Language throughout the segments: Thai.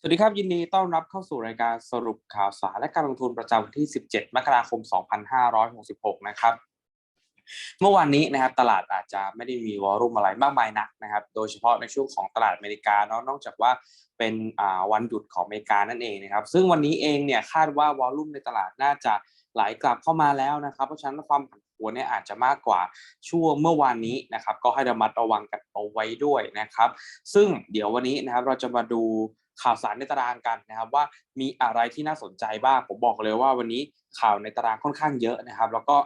สวัสดีครับ ยินดีต้อนรับเข้าสู่รายการสรุปข่าวสารและการลงทุนประจำวันที่ 17 มกราคม 2566 นะครับ เมื่อวานนี้นะครับตลาดอาจจะไม่ได้มีวอลุ่มอะไรมากมายนักนะครับ โดยเฉพาะในช่วงของตลาดอเมริกาเนาะนอกจากว่าเป็นวันหยุดของอเมริกานั่นเองนะครับ ซึ่งวันนี้เองเนี่ยคาดว่าวอลุ่มในตลาดน่าจะไหลกลับเข้ามาแล้วนะครับ เพราะฉะนั้นความผัน ผวเนี่ยอาจจะมากกว่าช่วงเมื่อวานนี้นะครับ ก็ให้ระมัดระวังกันเอาไว้ด้วยนะครับ ซึ่งเดี๋ยววันนี้นะครับเราจะมาดูข่าวสารในตารางกันนะครับว่ามีอะไรที่น่าสนใจบ้างผมบอกเลยว่าวันนี้ข่าวในตารางค่อนข้างเยอะนะครับ แล้วก็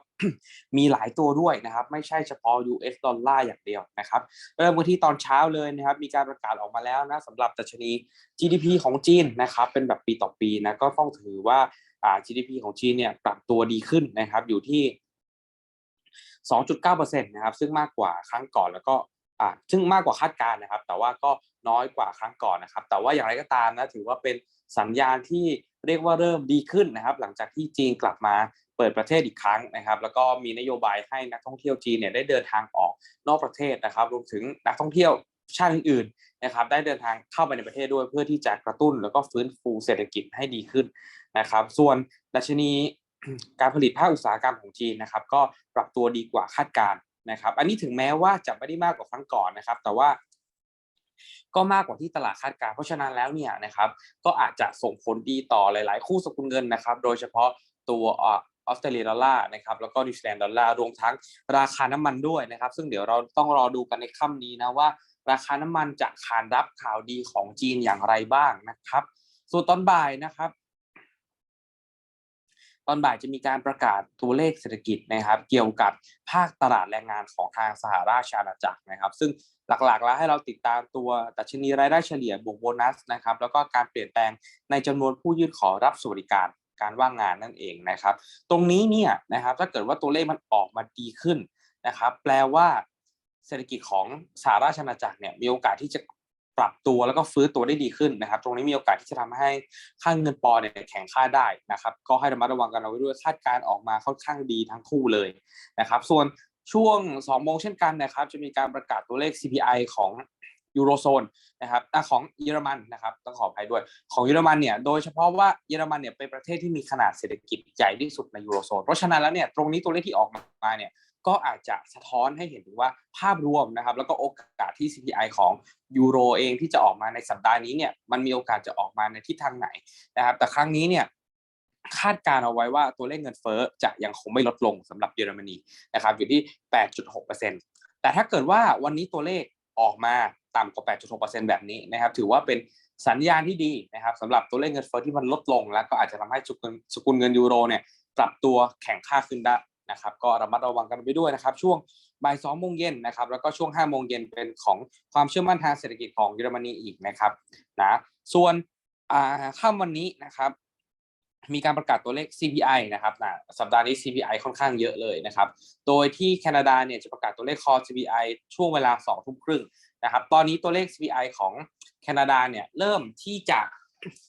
มีหลายตัวด้วยนะครับ ไม่ใช่เฉพาะ US ดอลลาร์อย่างเดียวนะครับเริ่มกันที่ตอนเช้าเลยนะครับ มีการประกาศออกมาแล้วนะสำหรับดัชนี GDP ของจีนนะครับ เป็นแบบปีต่อปีนะก็ต้องถือว่าอ่า GDP ของจีนเนี่ยปรับตัวดีขึ้นนะครับ อยู่ที่ 2.9%นะครับซึ่งมากกว่าครั้งก่อนแล้วก็อ่าซึ่งมากกว่าคาดการณ์นะครับ แต่ว่าก็น้อยกว่าครั้งก่อนนะครับ แต่ว่าอย่างไรก็ตามนะถือว่าเป็นสัญญาณที่เรียกว่าเริ่มดีขึ้นนะครับ หลังจากที่จีนกลับมาเปิดประเทศอีกครั้งนะครับ แล้วก็มีนโยบายให้นักท่องเที่ยวจีนเนี่ยได้เดินทางออกนอกประเทศนะครับ รวมถึงนักท่องเที่ยวชาติอื่นๆนะครับ ได้เดินทางเข้าไปในประเทศด้วยเพื่อที่จะกระตุ้นแล้วก็ฟื้นฟูเศรษฐกิจให้ดีขึ้นนะครับ ส่วนดัชนี การผลิตภาคอุตสาหกรรมของจีนนะครับ ก็ปรับตัวดีกว่าคาดการณ์นะครับ อันนี้ถึงแม้ว่าจะไม่ได้มากกว่าครั้งก่อนนะครับ แต่ว่าก็มากกว่าที่ตลาดคาดการณ์เพราะฉะนั้นแล้วเนี่ยนะครับ ก็อาจจะส่งผลดีต่อหลาย ๆ คู่สกุลเงินนะครับ โดยเฉพาะตัวออสเตรเลียดอลลาร์นะครับแล้วก็นิวซีแลนด์ดอลลาร์รวมทั้งราคาน้ำมันด้วยนะครับ ซึ่งเดี๋ยวเราต้องรอดูกันในค่ำนี้นะว่า ราคาน้ำมันจะขานรับข่าวดีของจีนอย่างไรบ้างนะครับ ส่วนตอนบ่ายนะครับ ตอนบ่ายจะมีการประกาศตัวเลขเศรษฐกิจนะครับ เกี่ยวกับภาคตลาดแรงงานของทางสหราชอาณาจักรนะครับ ซึ่งหลักๆแล้วให้เราติดตามตัวดัชนีรายได้เฉลี่ยบวกโบนัสนะครับ แล้วก็การเปลี่ยนแปลงในจำนวนผู้ยื่นขอรับสวัสดิการการว่างงานนั่นเองนะครับ ตรงนี้เนี่ยนะครับถ้าเกิดว่าตัวเลขมันออกมาดีขึ้นนะครับ แปลว่าเศรษฐกิจของสหราชอาณาจักรเนี่ยมีโอกาสที่จะ ปรับตัวแล้วก็ฟื้นตัวได้ดีขึ้นนะครับ ตรงนี้มีโอกาสที่จะทำให้ค่าเงินปอนเนี่ยแข็งค่าได้นะครับ ก็ให้ระมัดระวังกันเอาไว้ด้วยคาดการออกมาค่อนข้างดีทั้งคู่เลยนะครับ ส่วนช่วง2โมงเช่นกันนะครับ จะมีการประกาศตัวเลข CPI ของยูโรโซนนะครับอของเยอรมันนะครับต้องขออภัยด้วย ของเยอรมันเนี่ย โดยเฉพาะว่าเยอรมันเนี่ยเป็นประเทศที่มีขนาดเศรษฐกิจใหญ่ที่สุดในยูโรโซน เพราะฉะนั้นแล้วเนี่ยตรงนี้ตัวเลขที่ออกมาเนี่ย ก็อาจจะสะท้อนให้เห็นถึงว่าภาพรวมนะครับ แล้วก็โอกาสที่ CPI ของยูโรเองที่จะออกมาในสัปดาห์นี้เนี่ยมันมีโอกาสจะออกมาในทิศทางไหนนะครับ แต่ครั้งนี้เนี่ยคาดการเอาไว้ว่าตัวเลขเงินเฟ้อจะยังคงไม่ลดลงสำหรับเยอรมนีนะครับอยู่ที่ 8.6%แต่ถ้าเกิดว่าวันนี้ตัวเลขออกมาต่ำกว่า 8.6%แบบนี้นะครับ ถือว่าเป็นสัญญาณที่ดีนะครับสำหรับตัวเลขเงินเฟ้อที่มันลดลง แล้วก็อาจจะทำให้สกุลเงินยูโรเนี่ยปรับตัวแข็งค่าขึ้นได้ นะครับก็ระมัดระวังกันไปด้วยนะครับ ช่วงบ่ายสองโมงเย็นนะครับ แล้วก็ช่วงห้าโมงเย็นเป็นของความเชื่อมั่นทางเศรษฐกิจของเยอรมนีอีกนะครับนะส่วนค่ำวันนี้นะครับ มีการประกาศตัวเลข CPI นะครับนะสัปดาห์นี้ CPI ค่อนข้างเยอะเลยนะครับ โดยที่แคนาดาเนี่ยจะประกาศตัวเลข core CPI ช่วงเวลา2ทุ่มครึ่งนะครับ ตอนนี้ตัวเลข CPI ของแคนาดาเนี่ยเริ่มที่จะ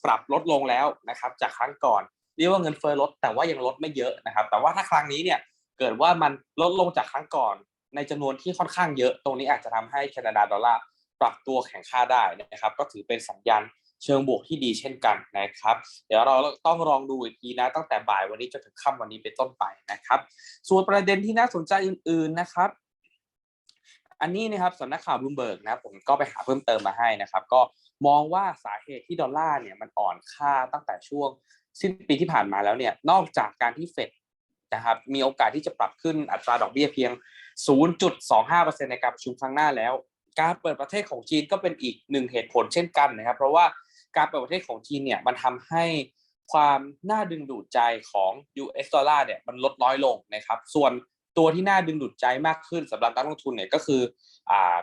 ปรับลดลงแล้วนะครับ จากครั้งก่อน เรียกว่าเงินเฟ้อลดแต่ว่ายังลดไม่เยอะนะครับ แต่ว่าถ้าครั้งนี้เนี่ยเกิดว่ามันลดลงจากครั้งก่อน ในจำนวนที่ค่อนข้างเยอะ ตรงนี้อาจจะทำให้แคนาดาดอลลาร์ปรับตัวแข็งค่าได้นะครับ ก็ถือเป็นสัญญาณเชิงบวกที่ดีเช่นกันนะครับ เดี๋ยวเราต้องลองดูอีกทีนะตั้งแต่บ่ายวันนี้จนถึงค่ำวันนี้เป็นต้นไปนะครับ ส่วนประเด็นที่น่าสนใจอื่น ๆนะครับ อันนี้นะครับสำนักข่าวบลูมเบิร์กนะผมก็ไปหาเพิ่มเติมมาให้นะครับ ก็มองว่าสาเหตุที่ดอลลาร์เนี่ยมันอ่อนค่าตั้งแต่ช่วง สิ้นปีที่ผ่านมาแล้วเนี่ยนอกจากการที่เฟดนะครับมีโอกาสที่จะปรับขึ้นอัตราดอกเบี้ยเพียง 0.25%ในการประชุมครั้งหน้าแล้ว การเปิดประเทศของจีนก็เป็นอีกหนึ่งเหตุผลเช่นกันนะครับ เพราะว่าการเปิดประเทศของจีนเนี่ยมันทำให้ความน่าดึงดูดใจของ US ดอลลาร์เนี่ยมันลดน้อยลงนะครับ ส่วนตัวที่น่าดึงดูดใจมากขึ้นสำหรับนักลงทุนเนี่ยก็คืออ่า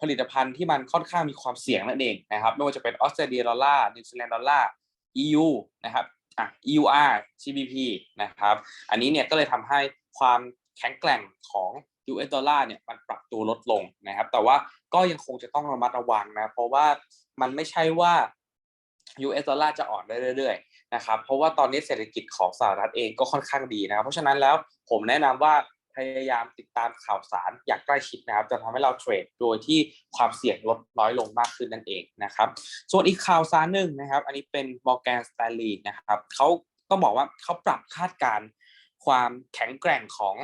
ผลิตภัณฑ์ที่มันค่อนข้างมีความเสี่ยงนั่นเองนะครับ ไม่ว่าจะเป็นออสเตรเลียดอลลาร์นิวซีแลนด์ดอลลาร์ EU นะครับ อะ EUR GBP นะครับ อันนี้เนี่ยก็เลยทำให้ความแข็งแกร่งของ US ดอลลาร์เนี่ยมันปรับตัวลดลงนะครับ แต่ว่าก็ยังคงจะต้องระมัดระวังนะ เพราะว่ามันไม่ใช่ว่า US ดอลลาร์จะอ่อนได้เรื่อยๆนะครับ เพราะว่าตอนนี้เศรษฐกิจของสหรัฐเองก็ค่อนข้างดีนะครับ เพราะฉะนั้นแล้วผมแนะนำว่า พยายามติดตามข่าวสารอย่างใกล้ชิดนะครับจะทำให้เราเทรดโดยที่ความเสี่ยงลดน้อยลงมากขึ้นนั่นเองนะครับ ส่วนอีกข่าวสารหนึ่งนะครับ อันนี้เป็น Morgan Stanley นะครับเขาต้องบอกว่าเขาปรับคาดการณ์ความแข็งแกร่งของ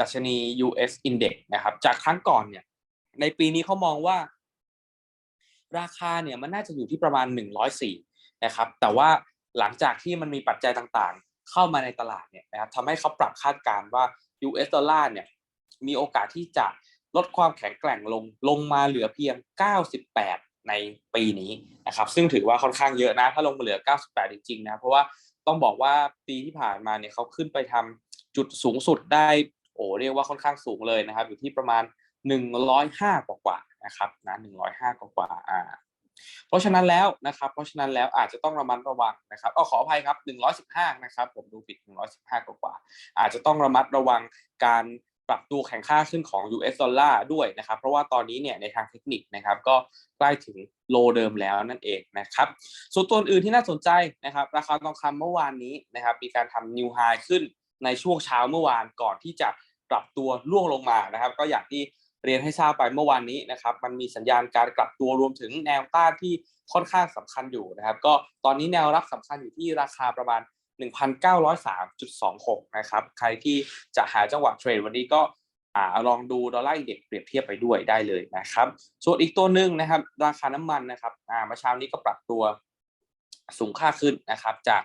ดัชนี US Index นะครับ จากครั้งก่อนเนี่ย ในปีนี้เขามองว่า ราคาเนี่ยมันน่าจะอยู่ที่ประมาณ 104 นะครับ แต่ว่าหลังจากที่มันมีปัจจัยต่างๆ เข้ามาในตลาดเนี่ยนะครับทำให้เขาปรับคาดการณ์ว่า US ดอลลาร์เนี่ยมีโอกาสที่จะลดความแข็งแกร่งลงลงมาเหลือเพียง 98 ในปีนี้นะครับซึ่งถือว่าค่อนข้างเยอะนะ ถ้าลงมาเหลือ 98 จริงๆนะเพราะว่าต้องบอกว่าปีที่ผ่านมาเนี่ยเขาขึ้นไปทำจุดสูงสุดได้โอ้เรียกว่าค่อนข้างสูงเลยนะครับ อยู่ที่ประมาณ 105 กว่าๆนะครับนะ105 กว่าๆอ่า เพราะฉะนั้นแล้วนะครับ เพราะฉะนั้นแล้วอาจจะต้องระมัดระวังนะครับเอาขออภัยครับ 115 นะครับ ผมดูผิด 115 กว่าๆอาจจะต้องระมัดระวังการปรับตัวแข่งค่าขึ้นของ US ดอลลาร์ด้วยนะครับ เพราะว่าตอนนี้เนี่ยในทางเทคนิคนะครับก็ใกล้ถึงโลเดิมแล้วนั่นเองนะครับ ส่วนตัวอื่นที่น่าสนใจนะครับ ราคาทองคำเมื่อวานนี้นะครับ มีการทำนิวไฮขึ้นในช่วงเช้าเมื่อวานก่อนที่จะปรับตัวล่วงลงมานะครับ ก็อย่างที่ เรียนให้ทราบไปเมื่อวานนี้นะครับ มันมีสัญญาณการกลับตัวรวมถึงแนวต้านที่ค่อนข้างสำคัญอยู่นะครับ ก็ตอนนี้แนวรับสำคัญอยู่ที่ราคาประมาณ 1,903.26 นะครับ ใครที่จะหาจังหวะเทรดวันนี้ก็อลองดูดอลลาร์อินเด็กซ์เปรียบเทียบไปด้วยได้เลยนะครับ ส่วนอีกตัวหนึ่งนะครับ ราคาน้ำมันนะครับอาเมื่อเช้านี้ก็ปรับตัวสูงค่าขึ้นนะครับ จาก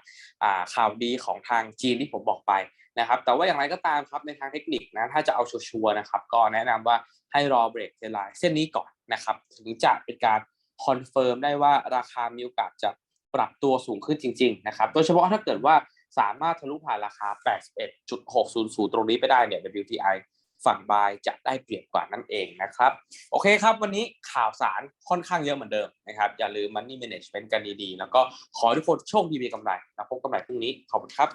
ข่าวดีของทางจีนที่ผมบอกไป นะครับแต่ว่าอย่างไรก็ตามครับในทางเทคนิคนะถ้าจะเอาชัวร์นะครับก็แนะนำว่าให้รอเบรกเทรนไลน์เส้นนี้ก่อนนะครับถึงจะเป็นการคอนเฟิร์มได้ว่าราคามีโอกาสจะปรับตัวสูงขึ้นจริงๆนะครับโดยเฉพาะถ้าเกิดว่าสามารถทะลุผ่านราคา 81.600 ตรงนี้ไปได้เนี่ย WTI ฝั่งบายจะได้เปรียบกว่านั่นเองนะครับ โอเคครับ วันนี้ข่าวสารค่อนข้างเยอะเหมือนเดิมนะครับ อย่าลืม Money Management กันดีๆ แล้วก็ขอทุกคนโชคดีมีกำไรแล้วพบกันใหม่พรุ่งนี้ ขอบคุณครับ